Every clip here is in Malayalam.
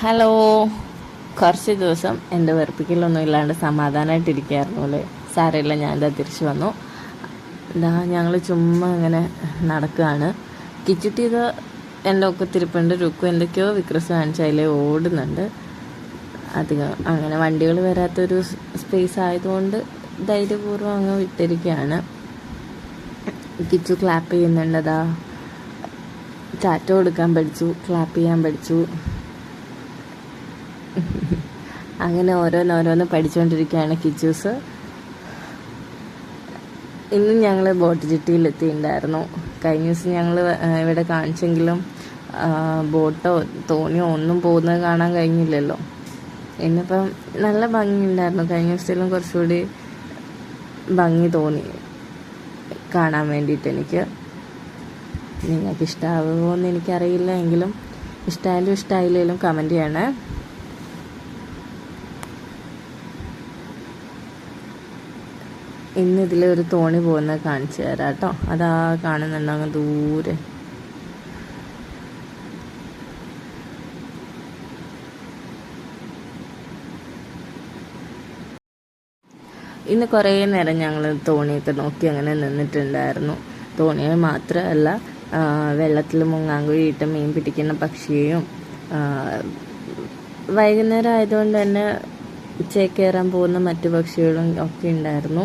ഹലോ. കുറച്ച് ദിവസം എന്റെ വെറുപ്പിക്കലൊന്നും ഇല്ലാണ്ട് സമാധാനമായിട്ടിരിക്കുകയായിരുന്നു അല്ലേ സാരമില്ല ഞാൻ എന്താ തിരിച്ചു വന്നു. ഇതാ ഞങ്ങൾ ചുമ്മാ ഇങ്ങനെ നടക്കുകയാണ് കിച്ചിട്ട് ഇത് എന്റെ ഒക്കെ തിരുപ്പുണ്ട് രുക്കു എന്തൊക്കെയോ വിക്രസ് കാണിച്ച അതിലേ ഓടുന്നുണ്ട്. അധികം അങ്ങനെ വണ്ടികൾ വരാത്തൊരു സ്പേസ് ആയതുകൊണ്ട് ധൈര്യപൂർവം അങ്ങ് വിട്ടിരിക്കുകയാണ് കിച്ചു ക്ലാപ്പ് ചെയ്യുന്നുണ്ടതാ ചാറ്റം കൊടുക്കാൻ പഠിച്ചു ക്ലാപ്പ് ചെയ്യാൻ പഠിച്ചു. അങ്ങനെ ഓരോന്നോരോന്ന് പഠിച്ചുകൊണ്ടിരിക്കുകയാണ് കിച്ചൂസ്. ഇന്നും ഞങ്ങൾ ബോട്ട് ചിട്ടിയിലെത്തിയിട്ടുണ്ടായിരുന്നു കഴിഞ്ഞ ദിവസം ഞങ്ങൾ ഇവിടെ കാണിച്ചെങ്കിലും ബോട്ടോ തോണിയോ ഒന്നും പോകുന്നത് കാണാൻ കഴിഞ്ഞില്ലല്ലോ. ഇന്നിപ്പം നല്ല ഭംഗിയുണ്ടായിരുന്നു. കഴിഞ്ഞ ദിവസത്തിലും കുറച്ചുകൂടി ഭംഗി തോന്നി കാണാൻ വേണ്ടിയിട്ട് എനിക്ക്. നിങ്ങൾക്ക് ഇഷ്ടമാവുമോ എന്ന് എനിക്കറിയില്ല. എങ്കിലും ഇഷ്ടമായാലും ഇഷ്ടമായില്ലെങ്കിലും കമന്റ് ചെയ്യണേ. ഇന്ന് ഇതിൽ ഒരു തോണി പോകുന്നത് കാണിച്ചു തരാം കേട്ടോ അതാ കാണുന്നുണ്ട് അങ്ങ് ദൂരെ. ഇന്ന് കുറേ നേരം ഞങ്ങൾ തോണിയൊക്കെ നോക്കി അങ്ങനെ നിന്നിട്ടുണ്ടായിരുന്നു. തോണിയെ മാത്രമല്ല വെള്ളത്തിൽ മുങ്ങാൻ കുഴിയിട്ട് മീൻ പിടിക്കുന്ന പക്ഷിയെയും വൈകുന്നേരം ആയതുകൊണ്ട് തന്നെ ഉച്ചയ്ക്ക് കയറാൻ പോകുന്ന മറ്റു പക്ഷികളും ഒക്കെ ഉണ്ടായിരുന്നു.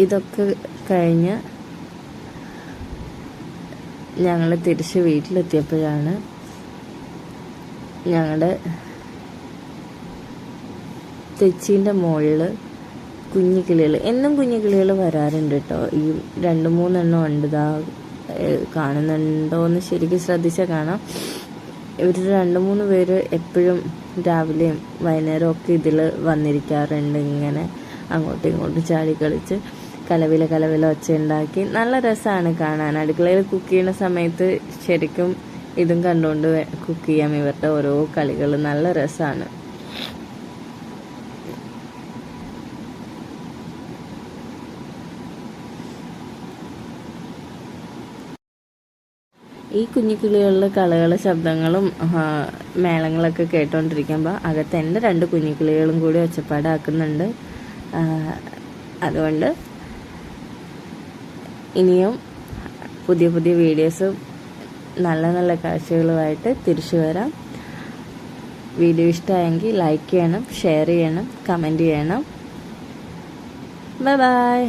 ഇതൊക്കെ കഴിഞ്ഞ് ഞങ്ങൾ തിരിച്ച് വീട്ടിലെത്തിയപ്പോഴാണ് ഞങ്ങളുടെ തെച്ചീന്റെ മുകളിൽ കുഞ്ഞു കിളികൾ എന്നും കുഞ്ഞു കിളികൾ വരാറുണ്ട് കേട്ടോ ഈ രണ്ട് മൂന്നെണ്ണം ഉണ്ട് ഇതാ കാണുന്നുണ്ടോ എന്ന് ശരിക്കും ശ്രദ്ധിച്ചാൽ കാണാം. ഇവർ രണ്ട് മൂന്ന് പേര് എപ്പോഴും രാവിലെയും വൈകുന്നേരവും ഒക്കെ ഇതിൽ വന്നിരിക്കാറുണ്ട് ഇങ്ങനെ അങ്ങോട്ടും ഇങ്ങോട്ടും ചാടി കളിച്ച്. കലവില കലവില ഒച്ച ഉണ്ടാക്കി നല്ല രസമാണ് കാണാൻ. അടുക്കളയിൽ കുക്ക് ചെയ്യുന്ന സമയത്ത് ശരിക്കും ഇതും കണ്ടുകൊണ്ട് കുക്ക് ചെയ്യാം. ഇവരുടെ ഓരോ കളികൾ നല്ല രസമാണ് ഈ കുഞ്ഞു കിളികളുടെ കളകള ശബ്ദങ്ങളും മേളങ്ങളൊക്കെ കേട്ടോണ്ടിരിക്കുമ്പോൾ അകത്ത് എന്റെ രണ്ട് കുഞ്ഞു കിളികളും കൂടി ഒച്ചപ്പാടാക്കുന്നുണ്ട്. അതുകൊണ്ട് ഇനിയും പുതിയ പുതിയ വീഡിയോസ് നല്ല നല്ല കാഴ്ചകളുമായിട്ട് തിരിച്ചു വരാം. വീഡിയോ ഇഷ്ടമായെങ്കിൽ ലൈക്ക് ചെയ്യണം ഷെയർ ചെയ്യണം കമന്റ് ചെയ്യണം. Bye bye